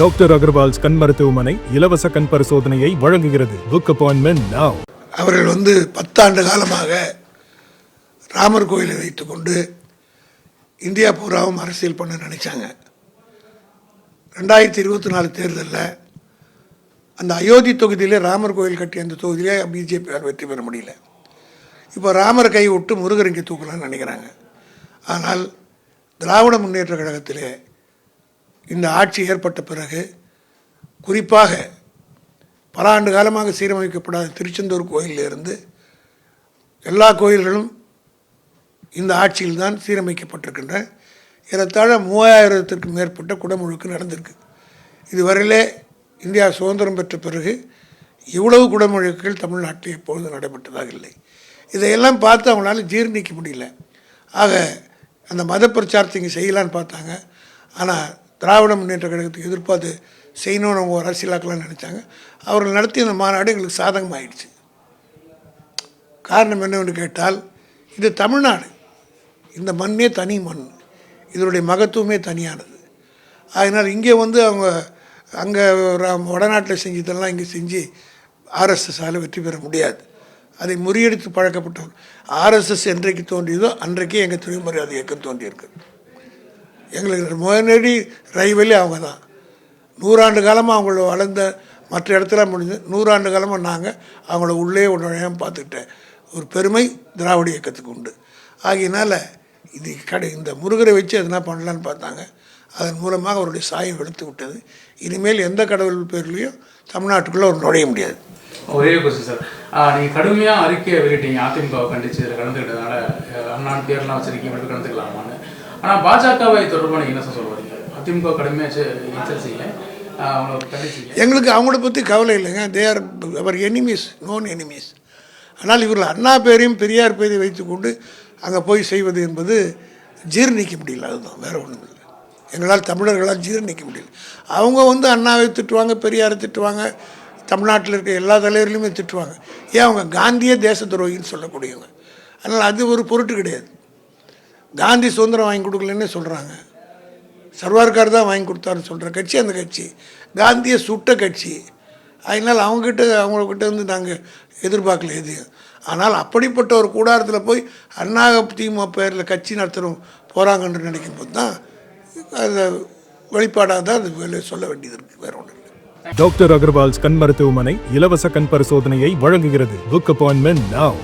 Doctor Agarwal's கண் மருத்துவமனை இலவச கண் பரிசோதனையை வழங்குகிறது. புக் அப்பாயின்மெண்ட் நவ் அவர்கள் வந்து பத்தாண்டு காலமாக ராமர் கோயிலை வைத்துக்கொண்டு இந்தியா பூராவும் அரசியல் பண்ண நினைச்சாங்க. ரெண்டாயிரத்தி இருபத்தி நாலு தேர்தலில் அந்த அயோத்தி தொகுதியிலே ராமர் கோயில் கட்டிய அந்த தொகுதியிலே பிஜேபியால் வெற்றி பெற முடியல. இப்போ ராமர் கை விட்டு முருகர் இங்கே தூக்கலாம்னு நினைக்கிறாங்க. ஆனால் திராவிட முன்னேற்ற கழகத்திலே இந்த ஆட்சி ஏற்பட்ட பிறகு குறிப்பாக பல ஆண்டு காலமாக சீரமைக்கப்படாத திருச்செந்தூர் கோயிலிருந்து எல்லா கோயில்களும் இந்த ஆட்சியில் தான் சீரமைக்கப்பட்டிருக்கின்றன. ஏறத்தாழ மூவாயிரத்திற்கும் மேற்பட்ட குடமுழுக்கு நடந்திருக்கு. இதுவரையிலே இந்தியா சுதந்திரம் பெற்ற பிறகு இவ்வளவு குடமுழுக்குகள் தமிழ்நாட்டில் எப்பொழுது நடைபெற்றதாக இல்லை. இதையெல்லாம் பார்த்து அவங்களால ஜீர்ணிக்க முடியல. ஆக அந்த மத பிரச்சாரத்தை இங்கே செய்யலான்னு பார்த்தாங்க. ஆனால் திராவிட முன்னேற்ற கழகத்துக்கு எதிர்பார்த்து செய்யணும்னு அவங்க ஒரு அரசியலாக்கலாம்னு நினச்சாங்க. அவர்கள் நடத்திய அந்த மாநாடு எங்களுக்கு சாதகமாயிடுச்சு. காரணம் என்னவென்று கேட்டால் இது தமிழ்நாடு. இந்த மண்ணே தனி மண். இதனுடைய மகத்துவமே தனியானது. அதனால் இங்கே வந்து அவங்க அங்கே வடநாட்டில் செஞ்சதெல்லாம் இங்கே செஞ்சு ஆர்எஸ்எஸ்ஸால் வெற்றி பெற முடியாது. அதை முறியடித்து பழக்கப்பட்டவர் ஆர்எஸ்எஸ் என்றைக்கு தோன்றியதோ அன்றைக்கே எங்கள் தொழில்மரியாதை இயக்கம் தோன்றியிருக்கு. எங்களுக்கு முன்னாடி ரைவலி அவங்க தான். நூறாண்டு காலமாக அவங்கள வளர்ந்த மற்ற இடத்துல முடிஞ்சு நூறாண்டு காலமாக நாங்கள் அவங்கள உள்ளே உடனே பார்த்துக்கிட்டேன் ஒரு பெருமை திராவிட இயக்கத்துக்கு உண்டு. ஆகையினால இது கடை இந்த முருகரை வச்சு எதனா பண்ணலான்னு பார்த்தாங்க. அதன் மூலமாக அவருடைய சாயம் எடுத்து விட்டது. இனிமேல் எந்த கடவுள் பேர்லேயும் தமிழ்நாட்டுக்குள்ளே அவர் நுழைய முடியாது. ஒரே கொஸ்டின் சார் நீங்கள் கடுமையாக அறிக்கையை வெளியிட்டீங்க. அதிமுகவை கண்டிச்சு கலந்துக்கிட்டதுனால அண்ணான் பேர்லாம் வச்சுருக்கீங்க மட்டும் கலந்துக்கலாமான்னு. ஆனால் பாஜகவை தொடர்பான என்ன சார் அதிமுக கடுமையாக எங்களுக்கு அவங்கள பற்றி கவலை இல்லைங்க. They are our enemies known enemies ஆனால் இவர்கள் அண்ணா பேரையும் பெரியார் பேரையும் வைத்துக்கொண்டு அங்கே போய் செய்வது என்பது ஜீரணிக்க முடியல. அதுதான் வேறு ஒன்றும் இல்லை. எங்களால் தமிழர்களால் ஜீர்ணிக்க முடியல. அவங்க வந்து அண்ணாவை திட்டுவாங்க பெரியாரை திட்டுவாங்க. தமிழ்நாட்டில் இருக்க எல்லா தலைவர்களையுமே திட்டுவாங்க. ஏன் அவங்க காந்தியே தேச துரோகின்னு சொல்லக்கூடியவங்க? அதனால் அது ஒரு பொருட்டு கிடையாது. காந்தி சுதந்திரம் வாங்கி கொடுக்கலன்னு சொல்கிறாங்க சர்வார்கார் தான் வாங்கி கொடுத்தாருன்னு சொல்கிற கட்சி அந்த கட்சி. காந்தியை சுட்ட கட்சி. அதனால் அவங்ககிட்ட அவங்கக்கிட்ட வந்து நாங்கள் எதிர்பார்க்கல எதையும். ஆனால் அப்படிப்பட்ட ஒரு கூடாரத்தில் போய் அண்ணாக திமுக பேரில் கட்சி நடத்துகிறோம் போகிறாங்கன்னு நினைக்கும் போது தான் அந்த வெளிப்பாடாக தான் அது சொல்ல வேண்டியது இருக்குது வேற ஒன்றும் டாக்டர் அகர்வால்ஸ் கண் மருத்துவமனை இலவச கண் பரிசோதனையை வழங்குகிறது. Book appointment now